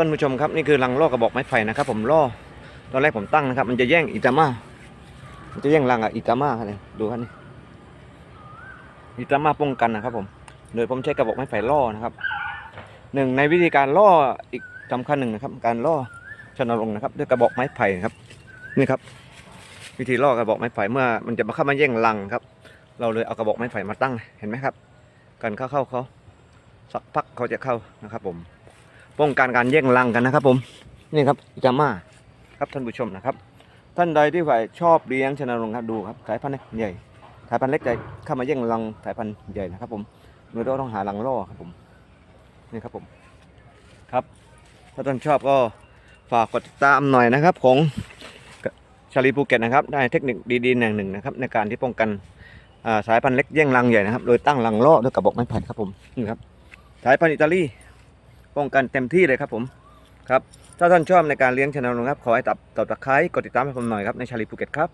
ท่านผู้ชมครับนี่คือรังล่อกระบอกไม้ไผ่นะครับ ผมล่อตอนแรกผมตั้งนะครับ มันจะแย่งอิตามามันจะแย่งรังกับอิตามาเนี่ยดูครับนี่อิตามาป้องกันนะครับ ผม โดยผมใช้กระบอกไม้ไผ่ล่อนะครับหนึ่งในวิธีการล่ออีกสำคัญหนึ่งนะครับ การล่อชนรงค์นะครับ ด้วยกระบอกไม้ไผ่นะครับ นี่ครับ วิธีล่อกระบอกไม้ไผ่เมื่อ มันจะมาเข้ามาแย่งรังครับ เราเลยเอากระบอกไม้ไผ่มาตั้งเห็นไหมครับ การเข้าเข้าเขาสักพักเขาจะเข้านะครับ ผม ป้องกันการแย่งรังกันนะครับ ผมนี่ครับอิจามาครับท่านผู้ชมนะครับ ท่านใดที่ฝ่ายชอบเลี้ยงชนะรงครับดูครับสายพันธุ์ใหญ่สายพันธุ์เล็กใจะเข้ามาแย่งรังสายพันธุ์ใหญ่นะครับ ผมโดยเราต้องหารังล่อครับผมนี่ครับผมครับ ถ้าท่านชอบก็ฝากกดติดตามหน่อยนะครับ ของชาลีภูเก็ตนะครับ ได้เทคนิคดีๆอย่างหนึ่งนะครับ ในการที่ป้องกันสายพันธุ์เล็กแย่งรังใหญ่นะครับ โดยตั้งรังล่อด้วยกระบอกไม้ไผ่ครับผมนี่ครับสายพันธุ์อิตาลี ป้องกันเต็มที่เลยครับผมครับถ้าท่านชอบในการเลี้ยงชนรงค์ครับขอให้ตับตับตะไคร้กดติดตามให้ผมหน่อยครับในชาลีภูเก็ตครับ